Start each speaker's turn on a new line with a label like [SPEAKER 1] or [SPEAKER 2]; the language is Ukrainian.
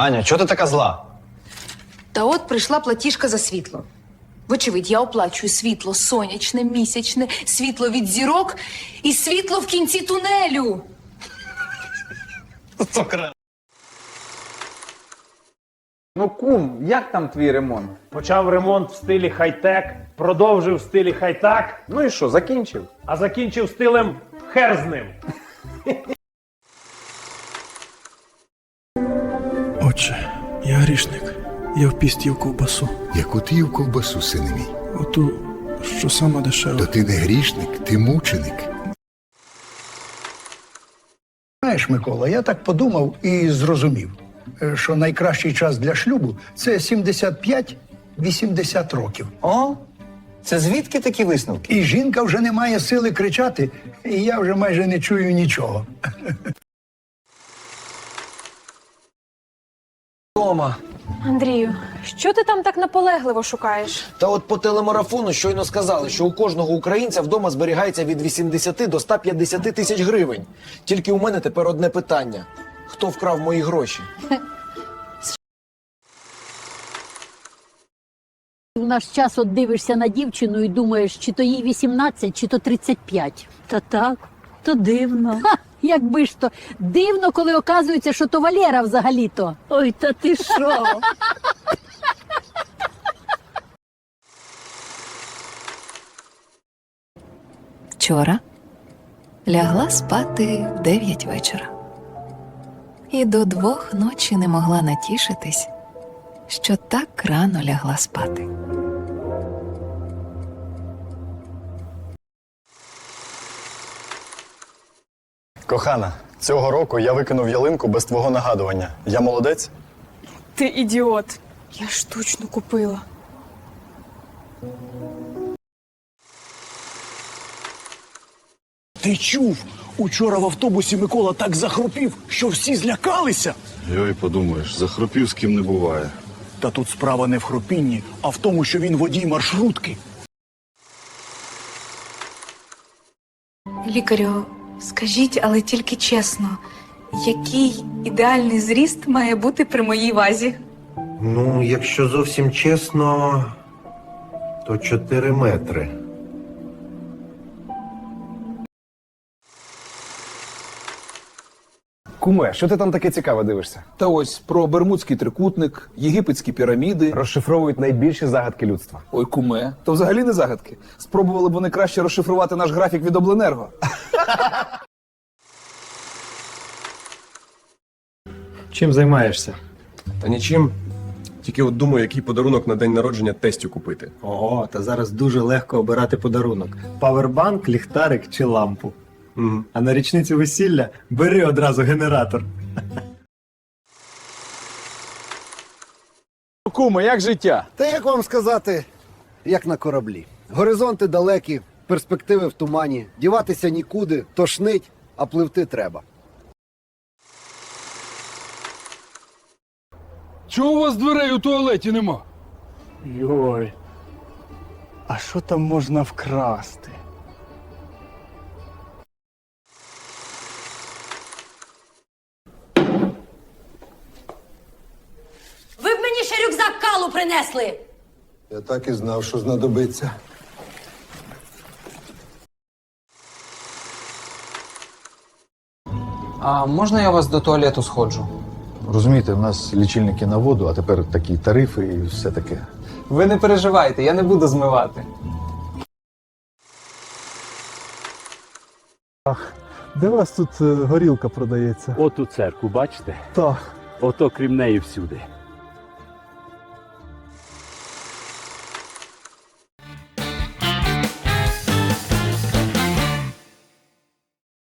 [SPEAKER 1] Аня, чого ти така зла?
[SPEAKER 2] Та от прийшла платіжка за світло. Вочевидь, я оплачую світло сонячне, місячне, світло від зірок і світло в кінці тунелю.
[SPEAKER 3] Ну, кум, як там твій ремонт?
[SPEAKER 4] Почав ремонт в стилі хай-тек, продовжив в стилі хай-так,
[SPEAKER 3] Ну і що, закінчив?
[SPEAKER 4] а закінчив стилем хер з ним.
[SPEAKER 5] грішник. Я впістів ковбасу.
[SPEAKER 6] Яку ти їв ковбасу, сине мій?
[SPEAKER 5] Оту, що сама дешева.
[SPEAKER 6] То ти не грішник, ти мученик.
[SPEAKER 7] Знаєш, Микола, я так подумав і зрозумів, е, що найкращий час для шлюбу це 75-80 років.
[SPEAKER 1] О, це звідки такі висновки?
[SPEAKER 7] І жінка вже не має сили кричати, і я вже майже не чую нічого.
[SPEAKER 1] Тома.
[SPEAKER 8] Андрію, що ти там так наполегливо шукаєш?
[SPEAKER 9] Та от по телемарафону щойно сказали, що у кожного українця вдома зберігається від 80 до 150 тисяч гривень. Тільки у мене тепер одне питання: хто вкрав мої гроші?
[SPEAKER 10] У наш час от дивишся на дівчину і думаєш, чи то їй 18, чи то 35. Та так, то дивно. Якби ж то дивно, коли оказується, що то Валера взагалі-то. Ой, та ти що?
[SPEAKER 2] Вчора лягла спати в дев'ять вечора. І до двох ночі не могла натішитись, що так рано лягла спати.
[SPEAKER 11] Кохана, цього року я викинув ялинку без твого нагадування. Я молодець?
[SPEAKER 8] Ти ідіот. Я штучно купила.
[SPEAKER 5] Ти чув? Учора в автобусі Микола так захропів, що всі злякалися.
[SPEAKER 12] Йой, подумаєш, захропів з ким не буває.
[SPEAKER 5] Та тут справа не в хропінні, а в тому, що він водій маршрутки.
[SPEAKER 2] Лікарю, скажіть, але тільки чесно, який ідеальний зріст має бути при моїй вазі?
[SPEAKER 13] Ну, якщо зовсім чесно, то 4 метри.
[SPEAKER 3] Куме, що ти там таке цікаве дивишся?
[SPEAKER 14] Та ось про Бермудський трикутник, єгипетські піраміди.
[SPEAKER 3] Розшифровують найбільші загадки людства.
[SPEAKER 14] Ой, куме, то взагалі не загадки. Спробували б вони краще розшифрувати наш графік від обленерго.
[SPEAKER 4] Чим займаєшся?
[SPEAKER 12] Та нічим. Тільки от думаю, який подарунок на день народження тестю купити.
[SPEAKER 4] Ого, та зараз дуже легко обирати подарунок: павербанк, ліхтарик чи лампу.
[SPEAKER 12] Угу.
[SPEAKER 4] А на річницю весілля бери одразу генератор.
[SPEAKER 3] Куме, як життя?
[SPEAKER 13] Та як вам сказати, як на кораблі. Горизонти далекі, перспективи в тумані, діватися нікуди, тошнить, а пливти треба.
[SPEAKER 5] Чого у вас дверей у туалеті нема?
[SPEAKER 4] Йой. А що там можна вкрасти?
[SPEAKER 10] Ви б мені ще рюкзак калу принесли.
[SPEAKER 6] Я так і знав, що знадобиться.
[SPEAKER 3] А можна я вас до туалету сходжу?
[SPEAKER 6] Розумієте, в нас лічильники на воду, а тепер такі тарифи і все таке.
[SPEAKER 3] Ви не переживайте, я не буду змивати.
[SPEAKER 5] Де у вас тут горілка продається?
[SPEAKER 4] От у церкву, бачите?
[SPEAKER 5] Так.
[SPEAKER 4] Ото крім неї всюди.